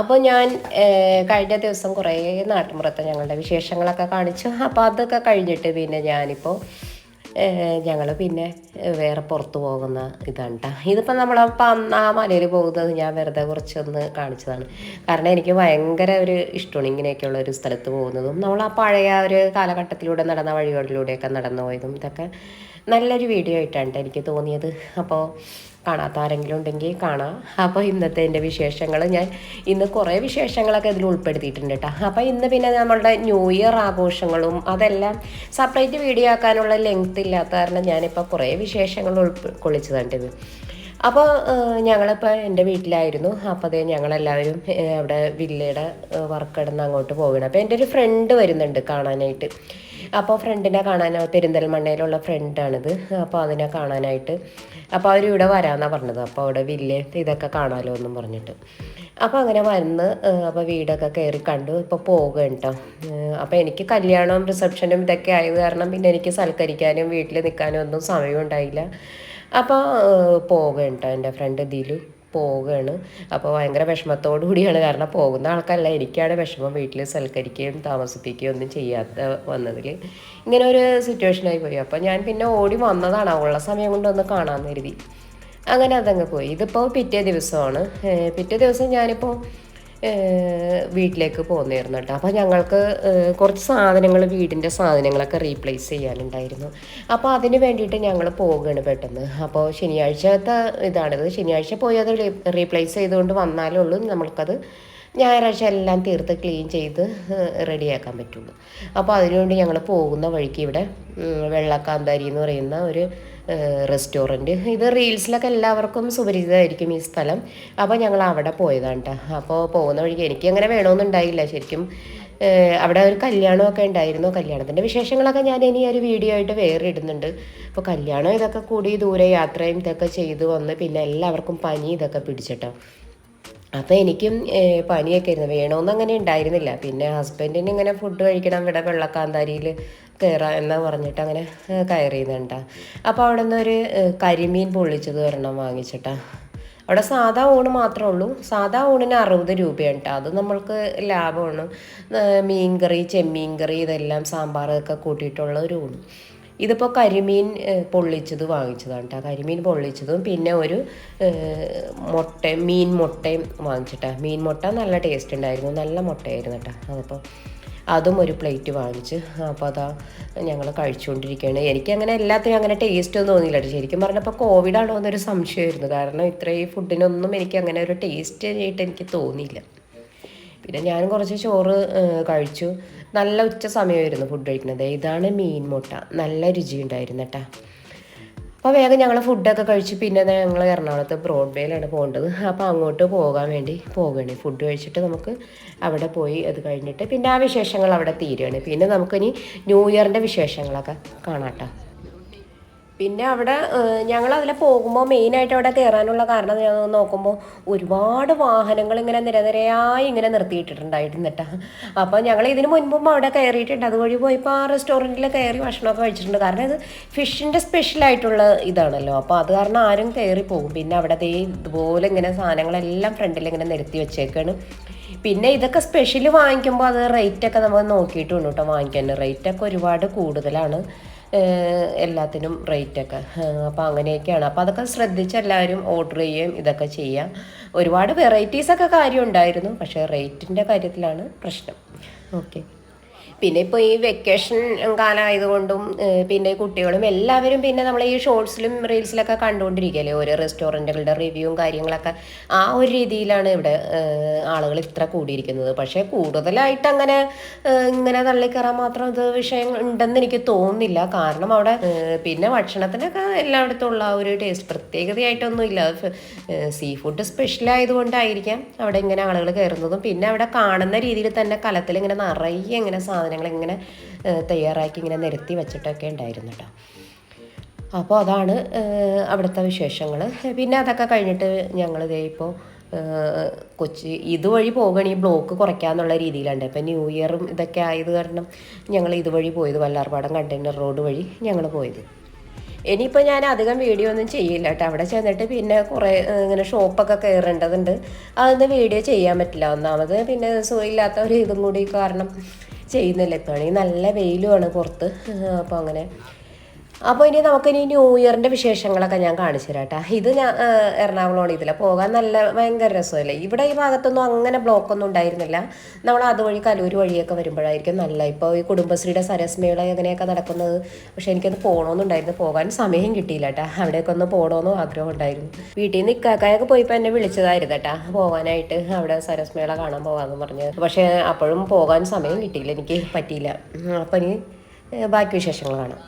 അപ്പോൾ ഞാൻ കഴിഞ്ഞ ദിവസം കുറേ നാട്ടുമ്പുറത്ത് ഞങ്ങളുടെ വിശേഷങ്ങളൊക്കെ കാണിച്ചു. അപ്പോൾ അതൊക്കെ കഴിഞ്ഞിട്ട് പിന്നെ ഞാനിപ്പോൾ ഞങ്ങൾ പിന്നെ വേറെ പുറത്ത് പോകുന്ന ഇതാണ് കേട്ടോ ഇതിപ്പോൾ നമ്മളപ്പം ആ മലയിൽ പോകുന്നത് ഞാൻ വെറുതെ കുറച്ചൊന്ന് കാണിച്ചതാണ്. കാരണം എനിക്ക് ഭയങ്കര ഒരു ഇഷ്ടമാണ് ഇങ്ങനെയൊക്കെയുള്ള ഒരു സ്ഥലത്ത് പോകുന്നതും. നമ്മൾ ആ പഴയ ഒരു കാലഘട്ടത്തിലൂടെ നടന്ന വഴികളിലൂടെയൊക്കെ നടന്നു പോയതും ഇതൊക്കെ. നല്ലൊരു വീഡിയോ ആയിട്ടാണ് എനിക്ക് തോന്നിയത്. അപ്പോൾ കാണാത്ത ആരെങ്കിലും ഉണ്ടെങ്കിൽ കാണാം. അപ്പോൾ ഇന്നത്തെ എന്റെ വിശേഷങ്ങൾ ഞാൻ ഇന്ന് കുറേ വിശേഷങ്ങളൊക്കെ ഇതിൽ ഉൾപ്പെടുത്തിയിട്ടുണ്ട് കേട്ടോ അപ്പോൾ ഇന്ന് പിന്നെ നമ്മളുടെ ന്യൂ ഇയർ ആഘോഷങ്ങളും അതെല്ലാം സെപ്പറേറ്റ് വീഡിയോ ആക്കാനുള്ള ലെങ്ത് ഇല്ലാത്ത കാരണം ഞാനിപ്പോൾ കുറേ വിശേഷങ്ങൾ ഉൾക്കൊള്ളിച്ചതാണ് ഇത്. അപ്പോൾ ഞങ്ങളിപ്പോൾ എന്റെ വീട്ടിലായിരുന്നു. അപ്പോൾ അതേ ഞങ്ങളെല്ലാവരും അവിടെ വില്ലയുടെ വർക്ക് കിടന്ന് അങ്ങോട്ട് പോവുകയാണ്. അപ്പോൾ എന്റെ ഒരു ഫ്രണ്ട് വരുന്നുണ്ട് കാണാനായിട്ട്. അപ്പോൾ ഫ്രണ്ടിനെ കാണാൻ പെരിന്തൽമണ്ണയിലുള്ള ഫ്രണ്ടാണിത് അപ്പോൾ അതിനെ കാണാനായിട്ട് അപ്പോൾ അവർ ഇവിടെ വരാമെന്നാണ് പറഞ്ഞത്. അപ്പോൾ അവിടെ വില്ല ഇതൊക്കെ കാണാമല്ലോ എന്നും പറഞ്ഞിട്ട്. അപ്പോൾ അങ്ങനെ വന്ന് അപ്പോൾ വീടൊക്കെ കയറി കണ്ടു. ഇപ്പോൾ പോകുകയാണ് കേട്ടോ അപ്പോൾ എനിക്ക് കല്യാണവും റിസപ്ഷനും ഇതൊക്കെ ആയത് കാരണം പിന്നെ എനിക്ക് സൽക്കരിക്കാനും വീട്ടിൽ നിൽക്കാനും ഒന്നും സമയം ഉണ്ടായില്ല അപ്പോൾ പോകുകയാണ് കേട്ടോ എന്റെ ഫ്രണ്ട് ദിലു പോവുകയാണ്. അപ്പോൾ ഭയങ്കര വിഷമത്തോടു കൂടിയാണ്. കാരണം പോകുന്ന ആൾക്കാരല്ല എനിക്കാണ് വിഷമം വീട്ടിൽ സൽക്കരിക്കുകയും താമസിപ്പിക്കുകയും ഒന്നും ചെയ്യാത്ത വന്നതിൽ ഇങ്ങനെ ഒരു സിറ്റുവേഷനായി പോയി. അപ്പോൾ ഞാൻ പിന്നെ ഓടി വന്നതാണ്. ഉള്ള സമയം കൊണ്ടൊന്ന് കാണാൻ കരുതി. അങ്ങനെ അതങ്ങ് പോയി. ഇതിപ്പോൾ പിറ്റേ ദിവസമാണ്. പിറ്റേ ദിവസം ഞാനിപ്പോൾ വീട്ടിലേക്ക് പോന്നിരുന്നു കേട്ടോ. അപ്പോൾ ഞങ്ങൾക്ക് കുറച്ച് സാധനങ്ങൾ വീടിന്റെ സാധനങ്ങളൊക്കെ റീപ്ലേസ് ചെയ്യാനുണ്ടായിരുന്നു. അപ്പോൾ അതിന് വേണ്ടിയിട്ട് ഞങ്ങൾ പോവുകയാണ് പെട്ടെന്ന്. അപ്പോൾ ശനിയാഴ്ചത്തെ ഇതാണിത്. ശനിയാഴ്ച പോയി അത് റീപ്ലേസ് ചെയ്തുകൊണ്ട് വന്നാലേ ഉള്ളൂ. നമ്മൾക്കത് ഞായറാഴ്ച എല്ലാം തീർത്ത് ക്ലീൻ ചെയ്ത് റെഡിയാക്കാൻ പറ്റുള്ളൂ. അപ്പോൾ അതിനുവേണ്ടി ഞങ്ങൾ പോകുന്ന വഴിക്ക് ഇവിടെ വെള്ളക്കാന്താരി എന്ന് പറയുന്ന ഒരു റെസ്റ്റോറന്റ്. ഇത് റീൽസിലൊക്കെ എല്ലാവർക്കും സുപരിചിതമായിരിക്കും ഈ സ്ഥലം. അപ്പോൾ ഞങ്ങൾ അവിടെ പോയതാണ് കേട്ടോ അപ്പോൾ പോകുന്ന വഴിക്ക് എനിക്ക് അങ്ങനെ വേണമെന്നുണ്ടായില്ല ശരിക്കും അവിടെ ഒരു കല്യാണമൊക്കെ ഉണ്ടായിരുന്നു. കല്യാണത്തിന്റെ വിശേഷങ്ങളൊക്കെ ഞാൻ ഇനി ഒരു വീഡിയോ ആയിട്ട് വേറെ ഇടുന്നുണ്ട് അപ്പോൾ കല്യാണം ഇതൊക്കെ കൂടി ദൂരെ യാത്രയും ഇതൊക്കെ ചെയ്ത് വന്ന് പിന്നെ എല്ലാവർക്കും പനി ഇതൊക്കെ പിടിച്ചിട്ടോ. അപ്പോൾ എനിക്കും പനിയൊക്കെ ആയിരുന്നു വേണമെന്ന് അങ്ങനെ ഉണ്ടായിരുന്നില്ല. പിന്നെ ഹസ്ബൻഡിന് ഇങ്ങനെ ഫുഡ് കഴിക്കണം ഇവിടെ വെള്ളക്കാന്താരിയിൽ കയറാം എന്ന് പറഞ്ഞിട്ട് അങ്ങനെ ഏഹ്, കയറിയുന്നുണ്ടാ അപ്പോൾ അവിടെ നിന്ന് ഒരു കരിമീൻ പൊള്ളിച്ചത് ഒരെണ്ണം വാങ്ങിച്ചിട്ടാ. അവിടെ സാധാ ഊണ് മാത്രമേ ഉള്ളൂ. സാധാ ഊണിന് അറുപത് രൂപയാണ് കേട്ടോ. അത് നമ്മൾക്ക് ലാഭമാണ്. മീൻ മീൻകറി ചെമ്മീൻ കറി ഇതെല്ലാം സാമ്പാറൊക്കെ കൂട്ടിയിട്ടുള്ള ഒരു ഊണ്. ഇതിപ്പോൾ കരിമീൻ പൊള്ളിച്ചത് വാങ്ങിച്ചതാണ് കേട്ടോ കരിമീൻ പൊള്ളിച്ചതും പിന്നെ ഒരു മുട്ടയും മീൻ മുട്ടയും വാങ്ങിച്ചിട്ടാ. മീൻ മുട്ട നല്ല ടേസ്റ്റ് ഉണ്ടായിരുന്നു. നല്ല മുട്ടയായിരുന്നു കേട്ടോ അതിപ്പോൾ അതും ഒരു പ്ലേറ്റ് വാങ്ങിച്ച് അപ്പോൾ അതാ ഞങ്ങൾ കഴിച്ചുകൊണ്ടിരിക്കുകയാണ്. എനിക്കങ്ങനെ എല്ലാത്തിനും അങ്ങനെ ടേസ്റ്റ് ഒന്നും തോന്നിയില്ല. ശരിക്കും പറഞ്ഞപ്പോൾ കോവിഡാണോ എന്നൊരു സംശയമായിരുന്നു. കാരണം ഇത്രയും ഫുഡിനൊന്നും എനിക്ക് അങ്ങനെ ഒരു ടേസ്റ്റ് ആയിട്ട് എനിക്ക് തോന്നിയില്ല. പിന്നെ ഞാൻ കുറച്ച് ചോറ് കഴിച്ചു. നല്ല ഉച്ച സമയമായിരുന്നു ഫുഡ് കഴിക്കുന്നത്. ഇതാണ് മീൻ മുട്ട. നല്ല രുചിയുണ്ടായിരുന്നു കേട്ടോ അപ്പോൾ വേഗം ഞങ്ങൾ ഫുഡൊക്കെ കഴിച്ച് പിന്നെ ഞങ്ങൾ എറണാകുളത്ത് ബ്രോഡ്വേയിലാണ് പോകേണ്ടത്. അപ്പോൾ അങ്ങോട്ട് പോകാൻ വേണ്ടി പോവുകയാണ് ഫുഡ് കഴിച്ചിട്ട് നമുക്ക് അവിടെ പോയി അത് കഴിഞ്ഞിട്ട് പിന്നെ ആ വിശേഷങ്ങൾ അവിടെ തീരുകയാണ് പിന്നെ നമുക്കിനി ന്യൂ ഇയറിന്റെ വിശേഷങ്ങളൊക്കെ കാണാം ട്ടോ. പിന്നെ അവിടെ ഞങ്ങൾ അതിൽ പോകുമ്പോൾ മെയിനായിട്ട് അവിടെ കയറാനുള്ള കാരണം ഞാൻ നോക്കുമ്പോൾ ഒരുപാട് വാഹനങ്ങൾ ഇങ്ങനെ നിരനിരയായി ഇങ്ങനെ നിർത്തിയിട്ടിട്ടുണ്ടായിരുന്നു കേട്ടോ അപ്പോൾ ഞങ്ങൾ ഇതിന് മുൻപും അവിടെ കയറിയിട്ടുണ്ട് അതുവഴി പോയപ്പോൾ ആ റെസ്റ്റോറന്റിൽ കയറി ഭക്ഷണമൊക്കെ കഴിച്ചിട്ടുണ്ട്. കാരണം ഇത് ഫിഷിന്റെ സ്പെഷ്യലായിട്ടുള്ള ഇതാണല്ലോ. അപ്പോൾ അത് കാരണം ആരും കയറി പോകും. പിന്നെ അവിടെ ദേ ഇതുപോലെ ഇങ്ങനെ സാധനങ്ങളെല്ലാം ഫ്രണ്ടിൽ ഇങ്ങനെ നിരത്തി വെച്ചേക്കാണ്. പിന്നെ ഇതൊക്കെ സ്പെഷ്യൽ വാങ്ങിക്കുമ്പോൾ അത് റേറ്റൊക്കെ നമ്മൾ നോക്കിയിട്ടുണ്ട് കേട്ടോ. വാങ്ങിക്കാൻ റേറ്റൊക്കെ ഒരുപാട് കൂടുതലാണ്. എല്ലാത്തിനും റേറ്റൊക്കെ. അപ്പോൾ അങ്ങനെയൊക്കെയാണ്. അപ്പോൾ അതൊക്കെ ശ്രദ്ധിച്ച് എല്ലാവരും ഓർഡർ ചെയ്യുകയും ഇതൊക്കെ ചെയ്യാം. ഒരുപാട് വെറൈറ്റീസൊക്കെ കാര്യം ഉണ്ടായിരുന്നു പക്ഷേ റേറ്റിന്റെ കാര്യത്തിലാണ് പ്രശ്നം. ഓക്കെ പിന്നെ ഇപ്പോൾ ഈ വെക്കേഷൻ കാലമായതുകൊണ്ടും പിന്നെ കുട്ടികളും എല്ലാവരും പിന്നെ നമ്മൾ ഈ ഷോർട്സിലും റീൽസിലൊക്കെ കണ്ടുകൊണ്ടിരിക്കുകയല്ലേ? ഓരോ റെസ്റ്റോറന്റുകളുടെ റിവ്യൂവും കാര്യങ്ങളൊക്കെ. ആ ഒരു രീതിയിലാണ് ഇവിടെ ആളുകൾ ഇത്ര കൂടിയിരിക്കുന്നത്. പക്ഷേ കൂടുതലായിട്ട് അങ്ങനെ ഇങ്ങനെ തള്ളിക്കയറാൻ മാത്രം ഇത് വിഷയം ഉണ്ടെന്ന് എനിക്ക് തോന്നുന്നില്ല. കാരണം അവിടെ പിന്നെ ഭക്ഷണത്തിനൊക്കെ എല്ലായിടത്തും ഉള്ള ഒരു ടേസ്റ്റ് പ്രത്യേകതയായിട്ടൊന്നും ഇല്ല. സീ ഫുഡ് സ്പെഷ്യൽ ആയതുകൊണ്ടായിരിക്കാം അവിടെ ഇങ്ങനെ ആളുകൾ കയറുന്നതും. പിന്നെ അവിടെ കാണുന്ന രീതിയിൽ തന്നെ കലത്തിൽ ഇങ്ങനെ നിറയെ ഇങ്ങനെ സാധനങ്ങൾ ഇങ്ങനെ തയ്യാറാക്കി ഇങ്ങനെ നിരത്തി വെച്ചിട്ടൊക്കെ ഉണ്ടായിരുന്നു കേട്ടോ അപ്പോൾ അതാണ് അവിടുത്തെ വിശേഷങ്ങൾ പിന്നെ അതൊക്കെ കഴിഞ്ഞിട്ട് ഞങ്ങൾ ഇതേ ഇപ്പോൾ കൊച്ചി ഇതുവഴി പോകണ ഈ ബ്ലോക്ക് കുറയ്ക്കാന്നുള്ള രീതിയിലുണ്ട്. ഇപ്പം ന്യൂ ഇയറും ഇതൊക്കെ ആയത് കാരണം ഞങ്ങൾ ഇതുവഴി പോയത് വല്ലാർപാടം കണ്ടെയ്നർ റോഡ് വഴി ഞങ്ങൾ പോയത്. ഇനിയിപ്പോൾ ഞാൻ അധികം വീഡിയോ ഒന്നും ചെയ്യില്ല കേട്ടോ അവിടെ ചെന്നിട്ട് പിന്നെ കുറേ ഇങ്ങനെ ഷോപ്പൊക്കെ കയറേണ്ടതുണ്ട്. അതൊന്നും വീഡിയോ ചെയ്യാൻ പറ്റില്ല. ഒന്നാമത് പിന്നെ സുഖമില്ലാത്ത ഒരു ഇതും കൂടി കാരണം ചെയ്യുന്നില്ല. ഇപ്പോഴാണെങ്കിൽ നല്ല വെയിലുമാണ് പുറത്ത്. അപ്പോൾ അങ്ങനെ അപ്പോൾ ഇനി നമുക്കിനി ന്യൂ ഇയറിന്റെ വിശേഷങ്ങളൊക്കെ ഞാൻ കാണിച്ചു തരാട്ടാ ഇത് ഞാൻ എറണാകുളമാണ് ഇതിലെ. പോകാൻ നല്ല ഭയങ്കര രസമല്ലേ? ഇവിടെ ഈ ഭാഗത്തൊന്നും അങ്ങനെ ബ്ലോക്കൊന്നും ഉണ്ടായിരുന്നില്ല. നമ്മൾ അതുവഴി കലൂർ വഴിയൊക്കെ വരുമ്പോഴായിരിക്കും നല്ല. ഇപ്പോൾ ഈ കുടുംബശ്രീയുടെ സരസ്മേള അങ്ങനെയൊക്കെ നടക്കുന്നത്? പക്ഷേ എനിക്കത് പോകണമെന്നുണ്ടായിരുന്നു പോകാൻ സമയം കിട്ടിയില്ല കേട്ടോ അവിടെയൊക്കെ ഒന്ന് പോകണമെന്നും ആഗ്രഹം ഉണ്ടായിരുന്നു. വീട്ടിൽ നിന്ന് ഇക്കാക്കായൊക്കെ പോയപ്പോൾ എന്നെ വിളിച്ചതായിരുന്നു കേട്ടോ പോകാനായിട്ട്. അവിടെ സരസ്മേള കാണാൻ പോകാമെന്ന് പറഞ്ഞ്. പക്ഷേ അപ്പോഴും പോകാൻ സമയം കിട്ടിയില്ല. എനിക്ക് പറ്റിയില്ല. അപ്പം ഇനി ബാക്കി വിശേഷങ്ങൾ കാണാം.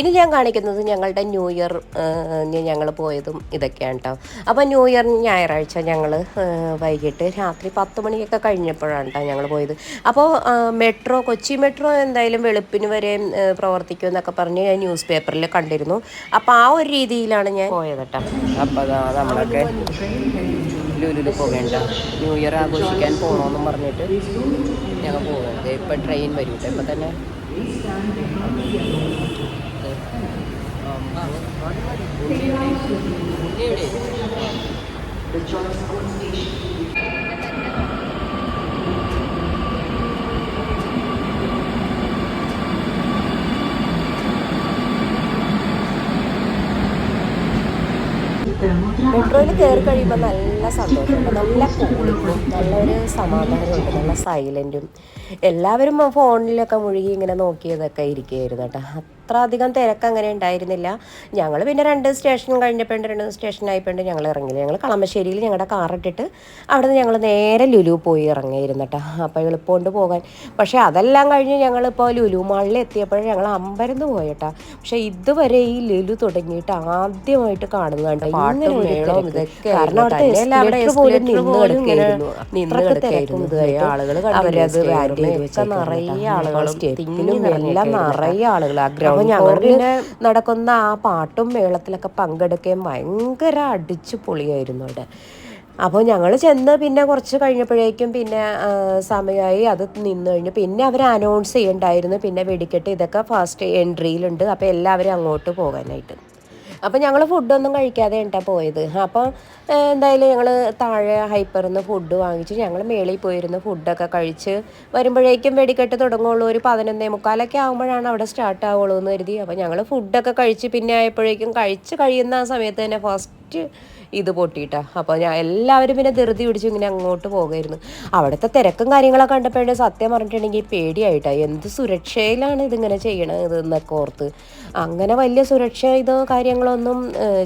ഇനി ഞാൻ കാണിക്കുന്നത് ഞങ്ങളുടെ ന്യൂ ഇയർ ഞങ്ങൾ പോയതും ഇതൊക്കെയാണ് കേട്ടോ അപ്പോൾ ന്യൂ ഇയർ ഞായറാഴ്ച ഞങ്ങൾ വൈകിട്ട് രാത്രി പത്ത് മണിയൊക്കെ കഴിഞ്ഞപ്പോഴാണ് കേട്ടോ ഞങ്ങൾ പോയത്. അപ്പോൾ മെട്രോ കൊച്ചി മെട്രോ എന്തായാലും വെളുപ്പിന് വരെ പ്രവർത്തിക്കും എന്നൊക്കെ പറഞ്ഞ് ഞാൻ ന്യൂസ് പേപ്പറിൽ കണ്ടിരുന്നു. അപ്പോൾ ആ ഒരു രീതിയിലാണ് ഞാൻ പോയത് കേട്ടോ അപ്പോൾ പോകേണ്ട ന്യൂ ഇയർ ആഘോഷിക്കാൻ പോകണമെന്നും പറഞ്ഞിട്ട് ഞങ്ങൾ പോകുന്നത് ഇപ്പം ട്രെയിൻ വരും ഇപ്പം തന്നെ മെട്രോയിൽ കയറി കഴിയുമ്പോൾ നല്ല സന്തോഷം. നല്ല കൂളിങ്ങും നല്ലൊരു സമാധാനമുണ്ട് നല്ല സൈലന്റും എല്ലാവരും ഫോണിലൊക്കെ മുഴുകി ഇങ്ങനെ നോക്കിയതൊക്കെ ഇരിക്കുകയായിരുന്നു കേട്ടോ. അത്ര അധികം തിരക്ക് അങ്ങനെ ഉണ്ടായിരുന്നില്ല. ഞങ്ങൾ പിന്നെ രണ്ട് സ്റ്റേഷൻ കഴിഞ്ഞപ്പോൾ രണ്ട് സ്റ്റേഷൻ ആയപ്പോണ്ട് ഞങ്ങൾ ഇറങ്ങില്ല ഞങ്ങൾ കളമശ്ശേരിയിൽ ഞങ്ങളുടെ കാർ ഇട്ടിട്ട് അവിടെ നിന്ന് ഞങ്ങൾ നേരെ ലുലു പോയി ഇറങ്ങിയിരുന്നു കേട്ടോ അപ്പോൾ എളുപ്പമുണ്ട് പോകാൻ. പക്ഷേ അതെല്ലാം കഴിഞ്ഞ് ഞങ്ങളിപ്പോൾ ലുലു മാളിൽ എത്തിയപ്പോഴും ഞങ്ങൾ അമ്പരന്ന് പോയട്ടാ പക്ഷേ ഇതുവരെ ഈ ലുലു തുടങ്ങിയിട്ട് ആദ്യമായിട്ട് കാണുന്നുണ്ട് കാരണം അവിടുത്തെ പോലും നിന്ന് അവരത് വാല്യൂ വെച്ചാൽ നിറയെ ആളുകളും എല്ലാം നിറയെ ആളുകൾ ആ ഗ്രൗണ്ട് ഞങ്ങൾ പിന്നെ നടക്കുന്ന ആ പാട്ടും മേളത്തിലൊക്കെ പങ്കെടുക്കുകയും ഭയങ്കര അടിച്ചു പൊളിയായിരുന്നു അവിടെ. അപ്പോൾ ഞങ്ങൾ ചെന്ന് പിന്നെ കുറച്ച് കഴിഞ്ഞപ്പോഴേക്കും പിന്നെ സമയമായി അത് നിന്ന് കഴിഞ്ഞു. പിന്നെ അവർ അനൗൺസ് ചെയ്യണ്ടായിരുന്നു. പിന്നെ വെടിക്കെട്ട് ഇതൊക്കെ ഫാസ്റ്റ് എൻട്രിയിലുണ്ട് അപ്പോൾ എല്ലാവരും അങ്ങോട്ട് പോകാനായിട്ട്. അപ്പോൾ ഞങ്ങൾ ഫുഡൊന്നും കഴിക്കാതെ ഉണ്ടാ പോയത്. അപ്പോൾ എന്തായാലും ഞങ്ങൾ താഴെ ഹൈപ്പറിൽ നിന്ന് ഫുഡ് വാങ്ങിച്ച് ഞങ്ങൾ മേളിൽ പോയിരുന്ന് ഫുഡൊക്കെ കഴിച്ച് വരുമ്പോഴേക്കും വെടിക്കെട്ട് തുടങ്ങുള്ളൂ. ഒരു പതിനൊന്നേ മുക്കാലൊക്കെ ആകുമ്പോഴാണ് അവിടെ സ്റ്റാർട്ട് ആവുള്ളൂ എന്ന് കരുതി അപ്പോൾ ഞങ്ങൾ ഫുഡൊക്കെ കഴിച്ച് പിന്നെ ആയപ്പോഴേക്കും കഴിച്ച് കഴിയുന്ന ആ സമയത്ത് തന്നെ ഫസ്റ്റ് ഇത് പൊട്ടിയിട്ടാ. അപ്പോൾ ഞാൻ എല്ലാവരും പിന്നെ ധൃതി പിടിച്ച് ഇങ്ങനെ അങ്ങോട്ട് പോകുമായിരുന്നു അവിടുത്തെ തിരക്കും കാര്യങ്ങളൊക്കെ കണ്ടപ്പോഴേ സത്യം പറഞ്ഞിട്ടുണ്ടെങ്കിൽ പേടിയായിട്ടാ. എന്ത് സുരക്ഷയിലാണ് ഇതിങ്ങനെ ചെയ്യണത് ഇതെന്നൊക്കെ ഓർത്ത്. അങ്ങനെ വലിയ സുരക്ഷ ഇതോ കാര്യങ്ങളൊന്നും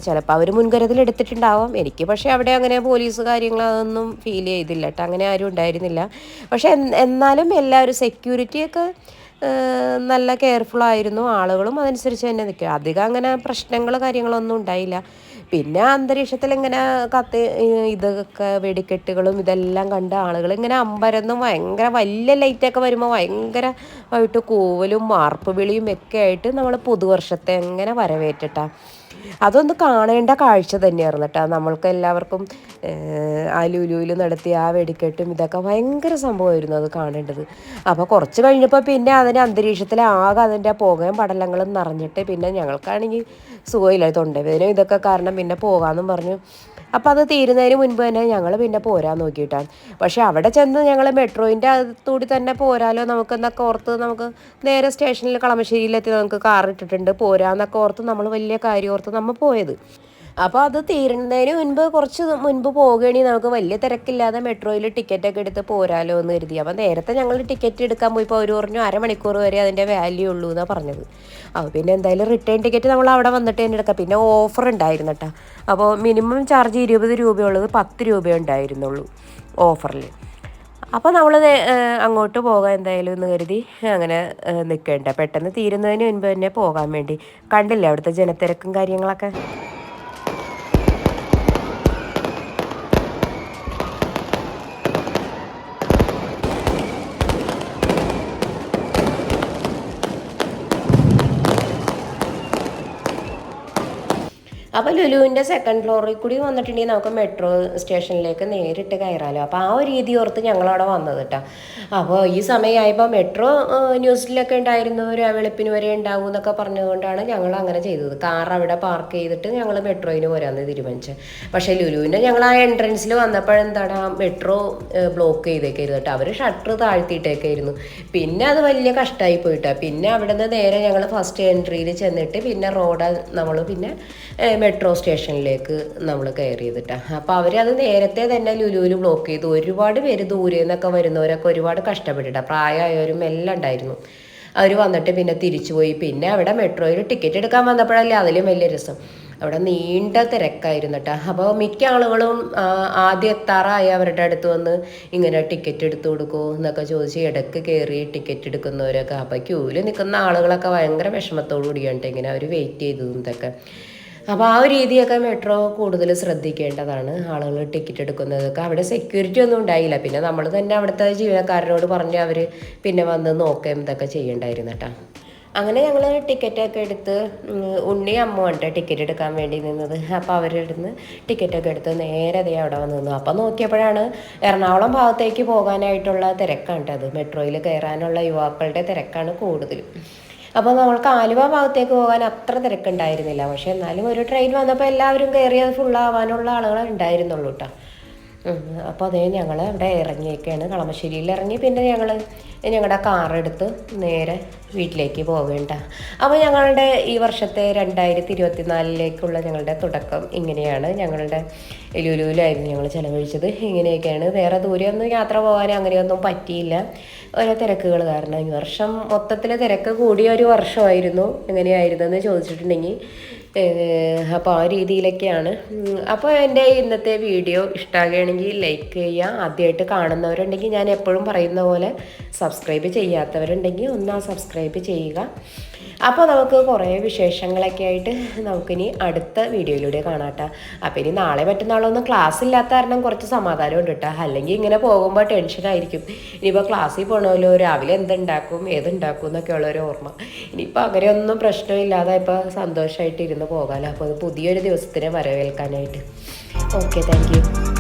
ചിലപ്പോൾ അവർ മുൻകരുതൽ എടുത്തിട്ടുണ്ടാവാം. എനിക്ക് പക്ഷേ അവിടെ അങ്ങനെ പോലീസ് കാര്യങ്ങളൊന്നും ഫീൽ ചെയ്തില്ല കേട്ടോ അങ്ങനെ ആരും ഉണ്ടായിരുന്നില്ല. പക്ഷേ എന്നാലും എല്ലാവരും സെക്യൂരിറ്റിയൊക്കെ നല്ല കെയർഫുൾ ആയിരുന്നു. ആളുകളും അതനുസരിച്ച് തന്നെ നിൽക്കുക. അധികം അങ്ങനെ പ്രശ്നങ്ങൾ കാര്യങ്ങളൊന്നും ഉണ്ടായില്ല. പിന്നെ അന്തരീക്ഷത്തിൽ ഇങ്ങനെ കത്തി ഇതൊക്കെ വെടിക്കെട്ടുകളും ഇതെല്ലാം കണ്ട ആളുകൾ ഇങ്ങനെ അമ്പരന്നും ഭയങ്കര വലിയ ലൈറ്റൊക്കെ വരുമ്പോൾ ഭയങ്കര ആയിട്ട് കൂവലും മാർപ്പ് വിളിയും ഒക്കെ ആയിട്ട് നമ്മൾ പുതുവർഷത്തെ എങ്ങനെ വരവേറ്റിട്ടാ. അതൊന്ന് കാണേണ്ട കാഴ്ച തന്നെയായിരുന്നു കേട്ടോ. നമ്മൾക്ക് എല്ലാവർക്കും ആ ലുലുവിൽ നടത്തിയ ആ വെടിക്കെട്ടും ഇതൊക്കെ ഭയങ്കര സംഭവമായിരുന്നു അത് കാണേണ്ടത്. അപ്പോൾ കുറച്ച് കഴിഞ്ഞപ്പോൾ പിന്നെ അതിന്റെ അന്തരീക്ഷത്തിൽ ആകെ അതിന്റെ പുകയും പടലങ്ങളും നിറഞ്ഞിട്ട് പിന്നെ ഞങ്ങൾക്കാണെങ്കിൽ സുഖമില്ല തൊണ്ടവേദന ഇതൊക്കെ കാരണം പിന്നെ പോകാമെന്നും പറഞ്ഞു. അപ്പോൾ അത് തീരുന്നതിന് മുൻപ് തന്നെ ഞങ്ങൾ പിന്നെ പോരാൻ നോക്കിയിട്ടാണ് പക്ഷേ അവിടെ ചെന്ന് ഞങ്ങൾ മെട്രോയിന്റെ അകത്തൂടി തന്നെ പോരാലോ നമുക്കെന്നൊക്കെ ഓർത്ത് നമുക്ക് നേരെ സ്റ്റേഷനിൽ കളമശ്ശേരിയിലെത്തി നമുക്ക് കാർ ഇട്ടിട്ടുണ്ട് പോരാന്നൊക്കെ ഓർത്ത് നമ്മൾ വലിയ കാര്യം ഓർത്ത് നമ്മൾ പോയത്. അപ്പോൾ അത് തീരുന്നതിന് മുൻപ് കുറച്ച് മുൻപ് പോകുകയാണെങ്കിൽ നമുക്ക് വലിയ തിരക്കില്ലാതെ മെട്രോയിൽ ടിക്കറ്റൊക്കെ എടുത്ത് പോരാലോ എന്ന് കരുതി. അപ്പോൾ നേരത്തെ ഞങ്ങൾ ടിക്കറ്റ് എടുക്കാൻ പോയിപ്പോൾ അവർ പറഞ്ഞു അരമണിക്കൂർ വരെ അതിന്റെ വാല്യൂ ഉള്ളൂ എന്നാണ് പറഞ്ഞത്. അപ്പോൾ പിന്നെ എന്തായാലും റിട്ടേൺ ടിക്കറ്റ് നമ്മൾ അവിടെ വന്നിട്ട് തന്നെ എടുക്കാം. പിന്നെ ഓഫർ ഉണ്ടായിരുന്നു കേട്ടോ അപ്പോൾ മിനിമം ചാർജ് ഇരുപത് രൂപയുള്ളത് പത്ത് രൂപ ഉണ്ടായിരുന്നുള്ളൂ ഓഫറിൽ അപ്പോൾ നമ്മൾ അങ്ങോട്ട് പോകാൻ എന്തായാലും എന്ന് കരുതി അങ്ങനെ നിൽക്കേണ്ട പെട്ടെന്ന് തീരുന്നതിന് മുൻപ് തന്നെ പോകാൻ വേണ്ടി. കണ്ടില്ലേ അവിടുത്തെ ജനത്തിരക്കും കാര്യങ്ങളൊക്കെ? അപ്പോൾ ലുലുവിന്റെ സെക്കൻഡ് ഫ്ലോറിൽ കൂടി വന്നിട്ടുണ്ടെങ്കിൽ നമുക്ക് മെട്രോ സ്റ്റേഷനിലേക്ക് നേരിട്ട് കയറാലോ. അപ്പോൾ ആ ഒരു രീതി ഓർത്ത് ഞങ്ങളവിടെ വന്നത് കേട്ടോ അപ്പോൾ ഈ സമയമായപ്പോൾ മെട്രോ ന്യൂസിലൊക്കെ ഉണ്ടായിരുന്നു. ഒരു വെളുപ്പിന് വരെ ഉണ്ടാവും എന്നൊക്കെ പറഞ്ഞുകൊണ്ടാണ് ഞങ്ങൾ അങ്ങനെ ചെയ്തത്. കാർ അവിടെ പാർക്ക് ചെയ്തിട്ട് ഞങ്ങൾ മെട്രോയിന് പോരാന്ന് തീരുമാനിച്ചത് പക്ഷേ ലുലുവിന്റെ ഞങ്ങൾ ആ എൻട്രൻസിൽ വന്നപ്പോഴെന്താണ് ആ മെട്രോ ബ്ലോക്ക് ചെയ്തേക്കായിരുന്നു കേട്ടോ അവർ ഷട്ടർ താഴ്ത്തിയിട്ടേക്കായിരുന്നു. പിന്നെ അത് വലിയ കഷ്ടമായി പോയിട്ടാണ് പിന്നെ അവിടെ നിന്ന് നേരെ ഞങ്ങൾ ഫസ്റ്റ് എൻട്രിയിൽ ചെന്നിട്ട് പിന്നെ റോഡ് നമ്മൾ പിന്നെ മെട്രോ സ്റ്റേഷനിലേക്ക് നമ്മൾ കയറി ചെയ്തിട്ടാണ് അപ്പോൾ അവരത് നേരത്തെ തന്നെ ലുലുവിൽ ബ്ലോക്ക് ചെയ്തു. ഒരുപാട് പേര് ദൂരെ നിന്നൊക്കെ വരുന്നവരൊക്കെ ഒരുപാട് കഷ്ടപ്പെട്ടിട്ടാ. പ്രായമായവരും എല്ലാം ഉണ്ടായിരുന്നു. അവർ വന്നിട്ട് പിന്നെ തിരിച്ചു പോയി. പിന്നെ അവിടെ മെട്രോയിൽ ടിക്കറ്റ് എടുക്കാൻ വന്നപ്പോഴല്ലേ അതിലും വലിയ രസം. അവിടെ നീണ്ട തിരക്കായിരുന്നു കേട്ടോ അപ്പോൾ മിക്ക ആളുകളും ആദ്യം എത്താറായി അവരുടെ അടുത്ത് വന്ന് ഇങ്ങനെ ടിക്കറ്റ് എടുത്തു കൊടുക്കുമോ എന്നൊക്കെ ചോദിച്ച് ഇടയ്ക്ക് കയറി ടിക്കറ്റ് എടുക്കുന്നവരൊക്കെ. അപ്പോൾ ക്യൂവിൽ നിൽക്കുന്ന ആളുകളൊക്കെ ഭയങ്കര വിഷമത്തോടു കൂടിയാണ് ഇങ്ങനെ അവർ വെയിറ്റ് ചെയ്തതും ഇതൊക്കെ. അപ്പോൾ ആ ഒരു രീതിയൊക്കെ മെട്രോ കൂടുതൽ ശ്രദ്ധിക്കേണ്ടതാണ്. ആളുകൾ ടിക്കറ്റ് എടുക്കുന്നതൊക്കെ. അവിടെ സെക്യൂരിറ്റി ഒന്നും ഉണ്ടായില്ല. പിന്നെ നമ്മൾ തന്നെ അവിടുത്തെ ജീവനക്കാരനോട് പറഞ്ഞ് അവർ പിന്നെ വന്ന് നോക്കുകയും ഇതൊക്കെ ചെയ്യണ്ടായിരുന്നു കേട്ടോ. അങ്ങനെ ഞങ്ങൾ ടിക്കറ്റൊക്കെ എടുത്ത് ഉണ്ണി അമ്മുണ്ട് ടിക്കറ്റ് എടുക്കാൻ വേണ്ടി നിന്നത്. അപ്പോൾ അവരുടെ അടുത്ത് ടിക്കറ്റൊക്കെ എടുത്ത് നേരെ ദേ അവിടെ വന്ന് നിന്നു. അപ്പോൾ നോക്കിയപ്പോഴാണ് എറണാകുളം ഭാഗത്തേക്ക് പോകാനായിട്ടുള്ള തിരക്കാണ് അത്. മെട്രോയിൽ കയറാനുള്ള യുവാക്കളുടെ തിരക്കാണ് കൂടുതലും. അപ്പോൾ നമ്മൾക്ക് ആലുവ ഭാഗത്തേക്ക് പോകാൻ അത്ര തിരക്കുണ്ടായിരുന്നില്ല. പക്ഷേ എന്നാലും ഒരു ട്രെയിൻ വന്നപ്പോൾ എല്ലാവരും കയറിയത് ഫുള്ളാവാനുള്ള ആളുകൾ ഉണ്ടായിരുന്നുള്ളൂ കേട്ടോ അപ്പോൾ അതേ ഞങ്ങൾ അവിടെ ഇറങ്ങിയൊക്കെയാണ് കളമശ്ശേരിയിൽ ഇറങ്ങി പിന്നെ ഞങ്ങൾ ഞങ്ങളുടെ കാറെടുത്ത് നേരെ വീട്ടിലേക്ക് പോവേണ്ട. അപ്പോൾ ഞങ്ങളുടെ ഈ വർഷത്തെ രണ്ടായിരത്തി ഇരുപത്തിനാലിലേക്കുള്ള ഞങ്ങളുടെ തുടക്കം ഇങ്ങനെയാണ്. ഞങ്ങളുടെ ലുലുവിലായിരുന്നു ഞങ്ങൾ ചിലവഴിച്ചത്. ഇങ്ങനെയൊക്കെയാണ്. വേറെ ദൂരെയൊന്നും യാത്ര പോകാൻ അങ്ങനെയൊന്നും പറ്റിയില്ല. ഓരോ തിരക്കുകൾ കാരണം ഈ വർഷം മൊത്തത്തിൽ തിരക്ക് കൂടിയ ഒരു വർഷമായിരുന്നു. എങ്ങനെയായിരുന്നെന്ന് ചോദിച്ചിട്ടുണ്ടെങ്കിൽ അപ്പോൾ ആ രീതിയിലൊക്കെയാണ്. അപ്പോൾ എന്റെ ഇന്നത്തെ വീഡിയോ ഇഷ്ടമാകുകയാണെങ്കിൽ ലൈക്ക് ചെയ്യുക. ആദ്യമായിട്ട് കാണുന്നവരുണ്ടെങ്കിൽ ഞാൻ എപ്പോഴും പറയുന്ന പോലെ സബ്സ്ക്രൈബ് ചെയ്യാത്തവരുണ്ടെങ്കിൽ ഒന്ന് സബ്സ്ക്രൈബ് ചെയ്യുക. അപ്പോൾ നമുക്ക് കുറേ വിശേഷങ്ങളൊക്കെ ആയിട്ട് നമുക്കിനി അടുത്ത വീഡിയോയിലൂടെ കാണാട്ടോ. അപ്പോൾ ഇനി നാളെ മറ്റന്നാളൊന്നും ക്ലാസ് ഇല്ലാത്ത കാരണം കുറച്ച് സമാധാനം ഉണ്ട് കേട്ടോ അല്ലെങ്കിൽ ഇങ്ങനെ പോകുമ്പോൾ ടെൻഷനായിരിക്കും ഇനിയിപ്പോൾ ക്ലാസ്സിൽ പോകണമല്ലോ രാവിലെ എന്തുണ്ടാക്കും ഏതുണ്ടാക്കും എന്നൊക്കെ ഉള്ളൊരു ഓർമ്മ. ഇനിയിപ്പോൾ അങ്ങനെയൊന്നും പ്രശ്നമില്ലാതെ ഇപ്പോൾ സന്തോഷമായിട്ട് ഇരുന്ന് പോകാമല്ലോ അപ്പോൾ പുതിയൊരു ദിവസത്തിനെ വരവേൽക്കാനായിട്ട്. Okay thank